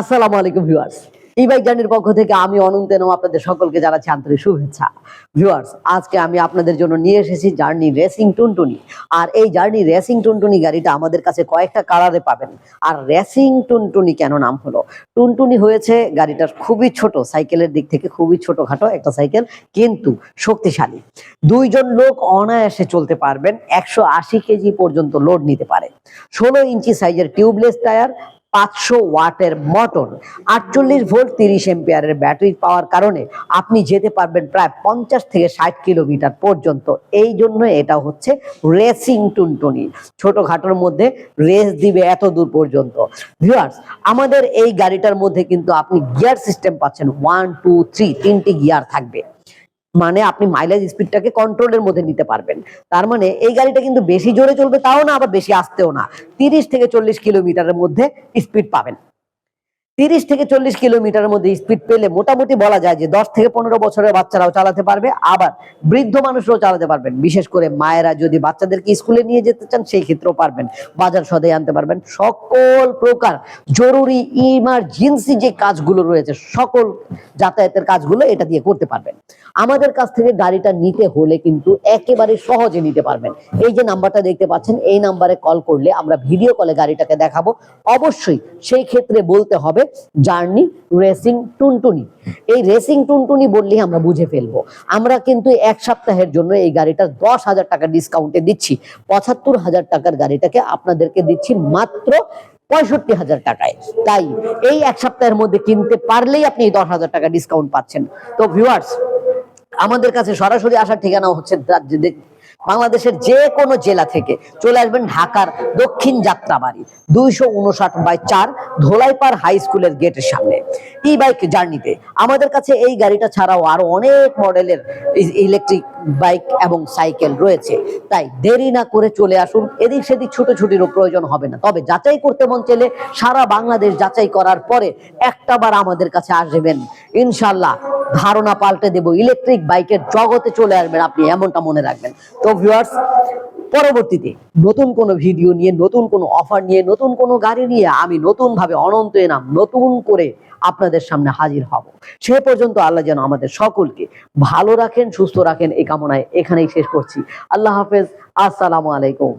আসসালামু আলাইকুম, ভিউয়ার্স। ই বাইক জার্নির পক্ষ থেকে আমি অনন্ত এনম আপনাদের সকলকে জানাচ্ছি আন্তরিক শুভেচ্ছা। ভিউয়ার্স, আজকে আমি আপনাদের জন্য নিয়ে এসেছি জার্নি রেসিং টুনটুনি। আর এই জার্নি রেসিং টুনটুনি গাড়িটা আমাদের কাছে কয়েকটা কালারে পাবেন। আর রেসিং টুনটুনি কেন নাম হলো? টুনটুনি হয়েছে গাড়িটার খুবই ছোট, সাইকেলের দিক থেকে খুবই ছোটখাটো একটা সাইকেল, কিন্তু শক্তিশালী। দুইজন লোক অনায়াসে চলতে পারবেন, একশো আশি কেজি পর্যন্ত লোড নিতে পারে। ষোলো ইঞ্চি সাইজের টিউবলেস টায়ার পাঁচশো ওয়াটের মোটর। আটচল্লিশ ভোল্ট তিরিশ এম্পিয়ারের ব্যাটারি পাওয়ার কারণে আপনি যেতে পারবেন প্রায় পঞ্চাশ থেকে ষাট কিলোমিটার পর্যন্ত। এই জন্য এটা হচ্ছে রেসিং টুনটুনি। ছোটখাটোর মধ্যে রেস দিবে এত দূর পর্যন্ত। ভিউয়ার্স আমাদের এই গাড়িটার মধ্যে কিন্তু আপনি গিয়ার সিস্টেম পাচ্ছেন। ওয়ান টু থ্রি তিনটি গিয়ার থাকবে। মানে আপনি মাইলেজ স্পিডটাকে কন্ট্রোলের মধ্যে নিতে পারবেন। তার মানে এই গাড়িটা কিন্তু বেশি জোরে চলবে তাও না, আবার বেশি আসতেও না। তিরিশ থেকে চল্লিশ কিলোমিটারের মধ্যে স্পিড পাবেন। তিরিশ থেকে চল্লিশ কিলোমিটারের মধ্যে স্পিড পেলে মোটামুটি বলা যায় যে দশ থেকে পনেরো বছরের বাচ্চারাও চালাতে পারবে, আবার বৃদ্ধ মানুষরাও চালাতে পারবেন। বিশেষ করে মায়েরা যদি বাচ্চাদেরকে স্কুলে নিয়ে যেতে চান, সেই ক্ষেত্রেও পারবেন। বাজার সদে আনতে পারবেন। সকল প্রকার জরুরি ইমার্জেন্সি যে কাজগুলো রয়েছে, সকল যাতায়াতের কাজগুলো এটা দিয়ে করতে পারবেন। আমাদের কাছ থেকে গাড়িটা নিতে হলে কিন্তু একেবারে সহজে নিতে পারবেন। এই যে নাম্বারটা দেখতে পাচ্ছেন, এই নাম্বারে কল করলে আমরা ভিডিও কলে গাড়িটাকে দেখাবো। অবশ্যই সেই ক্ষেত্রে বলতে হবে জার্নি রেসিং টুনটুনি। এই রেসিং টুনটুনি বললেই আমরা বুঝে ফেলব। আমরা কিন্তু এক সপ্তাহের জন্য এই গাড়িটা দশ হাজার টাকা ডিসকাউন্টে দিচ্ছি। পঁচাত্তর হাজার টাকার গাড়িটাকে আপনাদেরকে দিচ্ছি মাত্র পঁয়ষট্টি হাজার টাকায়। তাই এই এক সপ্তাহের মধ্যে কিনতে পারলেই আপনি দশ হাজার টাকা ডিসকাউন্ট পাচ্ছেন। তো ভিউয়ার্স আমাদের কাছে সরাসরি আসার ঠিকানা হচ্ছে বাংলাদেশের যে কোনো জেলা থেকে চলে আসবেন ঢাকার দক্ষিণ যাত্রাবাড়ি, দুইশো উনষাট বাই চার ধোলাইপাড় হাই স্কুলের গেটের সামনে। ই বাইক জার্নিতে আমাদের কাছে এই গাড়িটা ছাড়াও আরও অনেক মডেলের ইলেকট্রিক বাইক এবং সাইকেল রয়েছে। তাই দেরি না করে চলে আসুন। এদিক সেদিক ছুটোছুটিরও প্রয়োজন হবে না। তবে যাচাই করতে মন চাইলে সারা বাংলাদেশ যাচাই করার পরে একটাবার আমাদের কাছে আসবেন। ইনশাল্লাহ ধারণা পাল্টে দেব ইলেকট্রিক বাইকের জগতে চলে আসবেন আপনি, এমনটা মনে রাখবেন। তো ভিউয়ার্স পরবর্তীতে নতুন কোনো ভিডিও নিয়ে, নতুন কোনো অফার নিয়ে, নতুন কোনো গাড়ি নিয়ে আমি নতুন ভাবে অনন্ত এনাম নতুন করে আপনাদের সামনে হাজির হব। সে পর্যন্ত আল্লাহ যেন আমাদের সকলকে ভালো রাখেন, সুস্থ রাখেন, এই কামনায় এখানেই শেষ করছি। আল্লাহ হাফেজ, আসসালামু আলাইকুম।